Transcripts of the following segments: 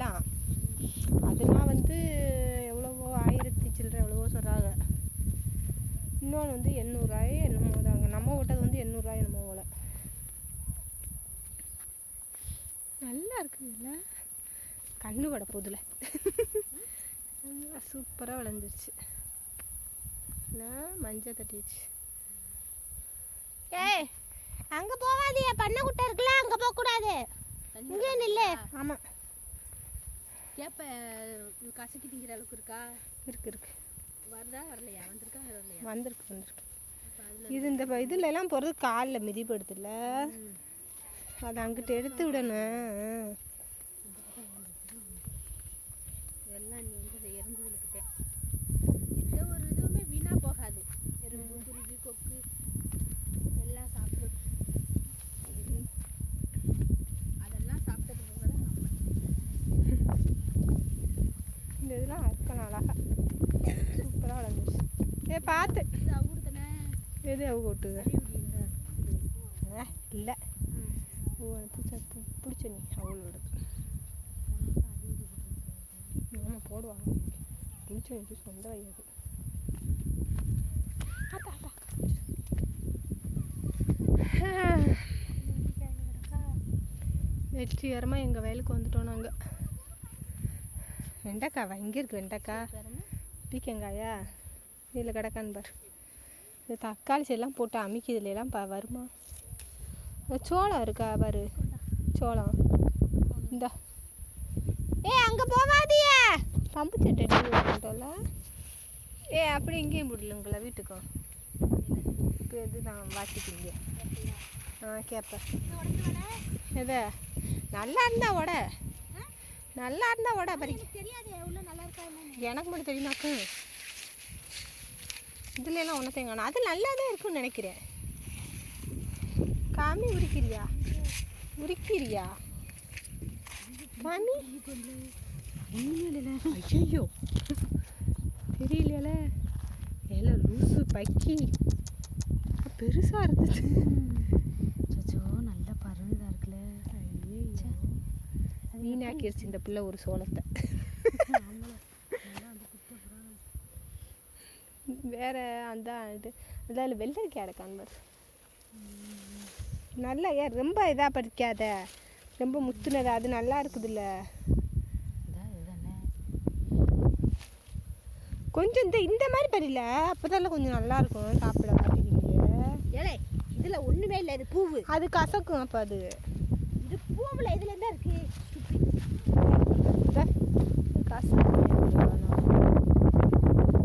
எல்லாம். அதெல்லாம் வந்து எவ்வளவோ ஆயிரத்தி சில்லற எவ்வளவோ சொல்கிறாங்க இன்னொன்று வந்து எண்ணூறுரூவாயோ என்னமோ தாங்க. நம்ம விட்டது வந்து எண்ணூறுரூவாய் என்னமோ போல. நல்லா இருக்குதுல்ல? கண்ணு வட போதில். நல்லா சூப்பராக விளைஞ்சிருச்சு மஞ்சள் தட்டிடுச்சு ஏய் அங்கே போகாதீங்க. பண்ணை குட்டை இருக்குல்ல அங்கே போகக்கூடாது. இங்கே நில்லு. ஆமாம் கேப்ப கசக்கி திங்கிற அளவுக்கு இருக்கா? இருக்கு இருக்கு. வருதா வரலையா? வந்திருக்கா வரலையா? வந்திருக்கு வந்திருக்கு. இது இந்த இதுல எல்லாம் போகிறது காலில் மிதிப்படுதுல்ல? அதை அங்கிட்டு எடுத்து விடணும். இதெல்லாம் நீ வந்து எறும்புகளுக்கிட்ட. எந்த ஒரு இதுவுமே வீணா போகாது. எறும்பு குருவி கொக்கு எல்லாம் சாப்பிடும் அதெல்லாம் சாப்பிட்டது போக தான் நம்ம இந்த இதெல்லாம் அறுக்கலாம் அழகா சூப்பராக வளர்ந்துச்சு. ஏ பார்த்து எது அவங்க விட்டுது அறிவுடி இல்லை. சத்து பிடிச்ச நீ அவளோட ஆமாம் போடுவாங்க. பிடிச்ச நீ சொந்த வயது வெற்றிகரமாக எங்கள் வயலுக்கு வந்துட்டோம் நாங்கள் வெண்டைக்காவா இங்கே இருக்கு வெண்டைக்காய். பீக்கங்காயா? இதில் கிடக்கான்னு பாரு இந்த தக்காளி செடிலாம் போட்டு அமுக்கி இதுல எல்லாம் பா வருமா? சோளம் இருக்கா பாரு. சோளம். இந்த. ஏ அங்கே போகாதியே பம்பு செட்டு எடுத்துட்டோம்ல ஏ அப்படி இங்கேயும் விடலுங்களா வீட்டுக்கும் இப்போ எது நான் வாசிக்கிங்க ஆ கேட்பேன் எது? நல்லா இருந்தா உட. நல்லா இருந்தா உட பறிக்க தெரியாது எவ்வளோ நல்லா இருக்கா எனக்கு மட்டும் தெரியுமாக்கு? இதுல எல்லாம் ஒன்றும் தேங்கணும் அது நல்லா தான் இருக்கும்னு நினைக்கிறேன். காமி உரிக்கிறியா? உரிக்கிறியா? காமி ஐயோ தெரியலையால. ஏல லூசு பக்கி. பெருசா இருந்துச்சு. சச்சோ நல்ல பருதா இருக்குல்ல ஐயோ வீணாக்கிருச்சு இந்த பிள்ளை ஒரு சோளத்தை. வேற அந்த இது அதான் வெள்ளரிக்காய் இருக்கான் பாரு நல்லா ஏன் ரொம்ப இதாக பறிக்காத. ரொம்ப முத்துனது அது நல்லா இருக்குதுல்ல. கொஞ்சம் இந்த இந்த மாதிரி பறில அப்போதான் கொஞ்சம் நல்லா இருக்கும் சாப்பிட ஏலே இதுல ஒண்ணுமே இல்லை இது பூவு. அது கசக்கும் அப்போ அது. இது பூவுல இதுல என்ன இருக்கு இந்தா, இது கசக்கும்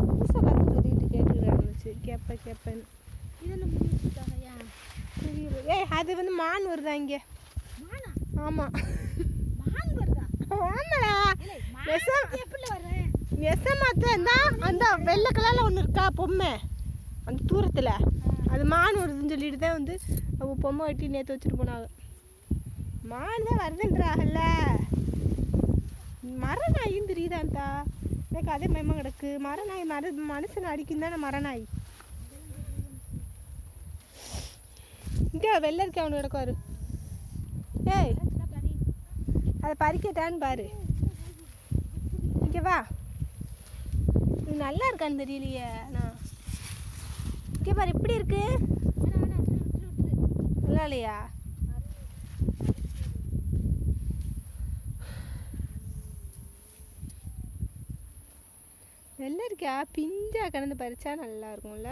புதுசாக கற்று கத்திக்கிட்டு கேட்டுக்கிட்டு முடிச்சுட்டாங்கய்யா தெரியல. ஏய் அது வந்து மான் வருதா இங்கே? ஆமாம் ஆமாடா. ஏலே விஷம். மான் எப்படி வர்றேன் விஷமாத்தான் தான். அந்த வெள்ளை கலரில் ஒன்று இருக்கா பொம்மை? அந்த தூரத்தில். அது மான் வருதுன்னு சொல்லிட்டு தான் வந்து அவ பொம்மை வெட்டி நேற்று வச்சுட்டு போனாங்க. மான் தான் வருதுன்றாங்கல்ல. மரநாயும் தெரியுதான்டா. எனக்கு அதே மயமா கிடக்கு. மரநாய் மர மனுஷனை அடிக்கும் தானே மரநாய் இங்கே வெள்ளரிக்கா ஒன்று கிடக்குவாரு ஏய் அதை பறிக்கட்டான்னு பாரு. இங்கே வா. இது நல்லா இருக்கான்னு தெரியலையே நான் இங்கே பாரு இப்படி இருக்கு. நல்லா இல்லையா? வெள்ளரிக்கா பிஞ்சா கடந்து பறிச்சா நல்லா இருக்கும்ல?